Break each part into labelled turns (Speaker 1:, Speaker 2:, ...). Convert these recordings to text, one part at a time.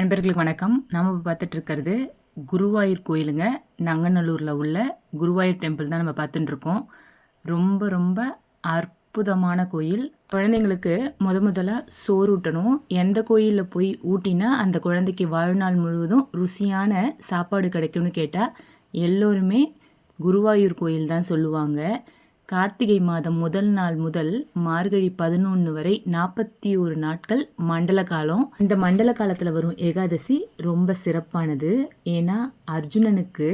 Speaker 1: நண்பர்களுக்கு வணக்கம். நாம் இப்போ பார்த்துட்டு இருக்கிறது குருவாயூர் கோயிலுங்க. நங்கநல்லூரில் உள்ள குருவாயூர் டெம்பிள் தான் நம்ம பார்த்துட்டு இருக்கோம் ரொம்ப ரொம்ப அற்புதமான கோயில். குழந்தைங்களுக்கு முத முதல்ல சோறு ஊட்டணும். எந்த கோயிலில் போய் ஊட்டினா அந்த குழந்தைக்கு வாழ்நாள் முழுவதும் ருசியான சாப்பாடு கிடைக்கும்னு கேட்டால் எல்லோருமே குருவாயூர் கோயில் தான் சொல்லுவாங்க. கார்த்திகை மாதம் முதல் நாள் முதல் மார்கழி பதினொன்று வரை நாற்பத்தி ஒரு நாட்கள் மண்டல காலம். இந்த மண்டல காலத்தில் வரும் ஏகாதசி ரொம்ப சிறப்பானது. ஏன்னா அர்ஜுனனுக்கு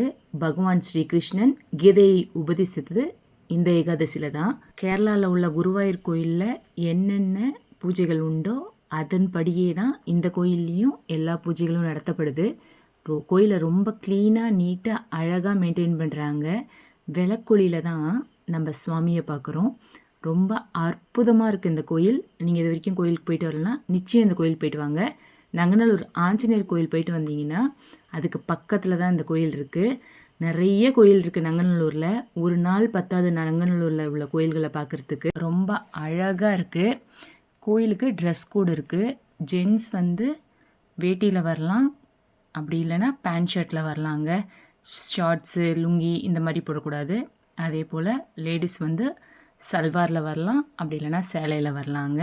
Speaker 1: பகவான் ஸ்ரீகிருஷ்ணன் கீதையை உபதேசித்தது இந்த ஏகாதசியில் தான். கேரளாவில் உள்ள குருவாயூர் கோயிலில் என்னென்ன பூஜைகள் உண்டோ அதன்படியே தான் இந்த கோயில்லையும் எல்லா பூஜைகளும் நடத்தப்படுது. கோயிலை ரொம்ப க்ளீனாக நீட்டாக அழகாக மெயின்டைன் பண்ணுறாங்க விளக்கொலியில் தான் நம்ம சுவாமியை பார்க்குறோம். ரொம்ப அற்புதமாக இருக்குது இந்த கோயில். நீங்கள் இது வரைக்கும் கோயிலுக்கு போயிட்டு வரலன்னா நிச்சயம் இந்த கோயில் போயிட்டு வாங்க. நங்கநல்லூர் ஆஞ்சநேயர் கோயில் போயிட்டு வந்தீங்கன்னா அதுக்கு பக்கத்தில் தான் இந்த கோயில் இருக்குது நிறைய கோயில் இருக்குது நங்கநல்லூரில். ஒரு நாள் பத்தாவது நங்கநல்லூரில் உள்ள கோயில்களை பார்க்குறதுக்கு. ரொம்ப அழகாக இருக்குது கோயிலுக்கு ட்ரெஸ் கோடு இருக்குது ஜென்ஸ் வந்து வேட்டியில் வரலாம். அப்படி இல்லைன்னா பேண்ட் ஷர்ட்டில் வரலாங்க. ஷார்ட்ஸு லுங்கி இந்த மாதிரி போடக்கூடாது. அதே போல் லேடிஸ் வந்து சல்வாரில் வரலாம் அப்படி இல்லைன்னா சேலையில் வரலாங்க.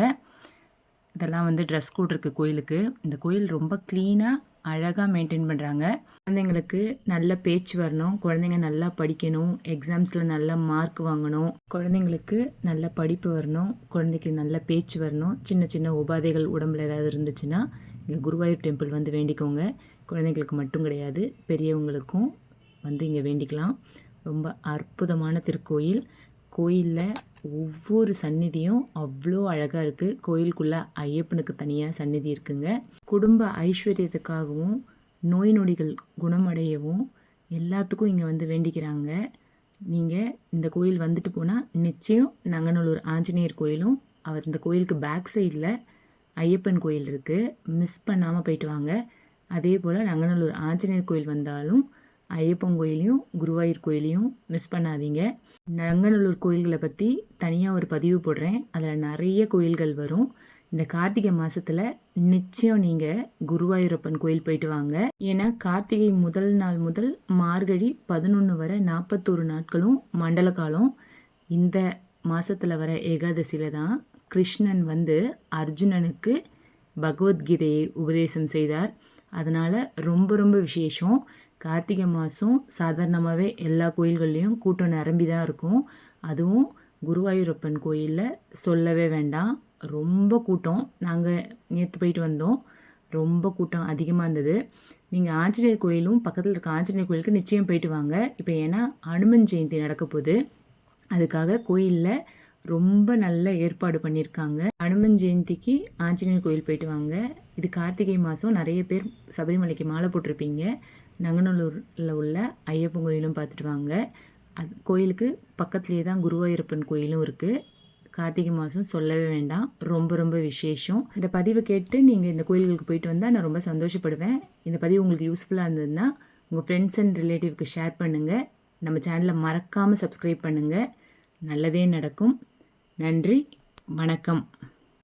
Speaker 1: இதெல்லாம் வந்து ட்ரெஸ் கோட் இருக்குது கோயிலுக்கு. இந்த கோயில் ரொம்ப க்ளீனாக அழகாக மெயின்டைன் பண்ணுறாங்க குழந்தைங்களுக்கு நல்ல பேச்சு வரணும் குழந்தைங்க நல்லா படிக்கணும் எக்ஸாம்ஸில் நல்ல மார்க் வாங்கணும். குழந்தைங்களுக்கு நல்ல படிப்பு வரணும் குழந்தைக்கு நல்ல பேச்சு வரணும். சின்ன சின்ன உபாதைகள் உடம்புல ஏதாவது இருந்துச்சுன்னா இங்கே குருவாயூர் டெம்பிள் வந்து வேண்டிக்கோங்க. குழந்தைங்களுக்கு மட்டும் கிடையாது பெரியவங்களுக்கும் வந்து இங்கே வேண்டிக்கலாம். ரொம்ப அற்புதமான திருக்கோயில். கோயிலில் ஒவ்வொரு சந்நிதியும் அவ்வளோ அழகாக இருக்குது கோயிலுக்குள்ளே ஐயப்பனுக்கு தனியாக சந்நிதி இருக்குங்க. குடும்ப ஐஸ்வர்யத்துக்காகவும் நோய் நொடிகள் குணமடையவும் எல்லாத்துக்கும் இங்கே வந்து வேண்டிக்கிறாங்க. நீங்கள் இந்த கோயில் வந்துட்டு போனால் நிச்சயம் நங்கநல்லூர் ஆஞ்சநேயர் கோயிலும் அவர் இந்த கோயிலுக்கு பேக் சைடில் ஐயப்பன் கோயில் இருக்குது மிஸ் பண்ணாமல் போயிட்டு வாங்க. அதே போல் நங்கநல்லூர் ஆஞ்சநேயர் கோயில் வந்தாலும் ஐயப்பன் கோயிலையும் குருவாயூர் கோயிலையும் மிஸ் பண்ணாதீங்க. நங்கநல்லூர் கோயில்களை பற்றி தனியாக ஒரு பதிவு போடுறேன். அதில் நிறைய கோயில்கள் வரும். இந்த கார்த்திகை மாதத்தில் நிச்சயம் நீங்கள் குருவாயூரப்பன் கோயில் போயிட்டு வாங்க. ஏன்னா கார்த்திகை முதல் நாள் முதல் மார்கழி பதினொன்று வரை நாற்பத்தோரு நாட்களும் மண்டல காலம். இந்த மாதத்தில் வர ஏகாதசியில் தான் கிருஷ்ணன் வந்து அர்ஜுனனுக்கு பகவத்கீதையை உபதேசம் செய்தார். அதனால் ரொம்ப ரொம்ப விசேஷம். கார்த்திகை மாதம் சாதாரணமாகவே எல்லா கோயில்கள்லேயும் கூட்டம் நிரம்பி தான் இருக்கும். அதுவும் குருவாயூரப்பன் கோயிலில் சொல்லவே வேண்டாம். ரொம்ப கூட்டம். நாங்கள் நேற்று போயிட்டு வந்தோம். ரொம்ப கூட்டம் அதிகமாக இருந்தது. நீங்கள் ஆஞ்சநேயர் கோயிலும் பக்கத்தில் இருக்க ஆஞ்சநேயர் கோயிலுக்கு நிச்சயம் போயிட்டு வாங்க. இப்போ ஏன்னா அனுமன் ஜெயந்தி நடக்க போகுது. அதுக்காக கோயிலில் ரொம்ப நல்ல ஏற்பாடு பண்ணியிருக்காங்க அனுமன் ஜெயந்திக்கு ஆஞ்சநேயர் கோயில் போயிட்டு வாங்க. இது கார்த்திகை மாதம் நிறைய பேர் சபரிமலைக்கு மாலை போட்டிருப்பீங்க. நங்கநல்லூரில் உள்ள ஐயப்பன் கோயிலும் பார்த்துட்டு வாங்க. அது கோயிலுக்கு பக்கத்துலேயே தான் குருவாயூரப்பன் கோயிலும் இருக்குது கார்த்திகை மாதம் சொல்லவே வேண்டாம். ரொம்ப ரொம்ப விசேஷம். இந்த பதிவை கேட்டு நீங்கள் இந்த கோயில்களுக்கு போயிட்டு வந்தால் நான் ரொம்ப சந்தோஷப்படுவேன். இந்த பதிவு உங்களுக்கு யூஸ்ஃபுல்லாக இருந்ததுன்னா உங்கள் ஃப்ரெண்ட்ஸ் அண்ட் ரிலேட்டிவ்க்கு ஷேர் பண்ணுங்கள் நம்ம சேனலை மறக்காமல் சப்ஸ்கிரைப் பண்ணுங்கள் நல்லதே நடக்கும். நன்றி வணக்கம்.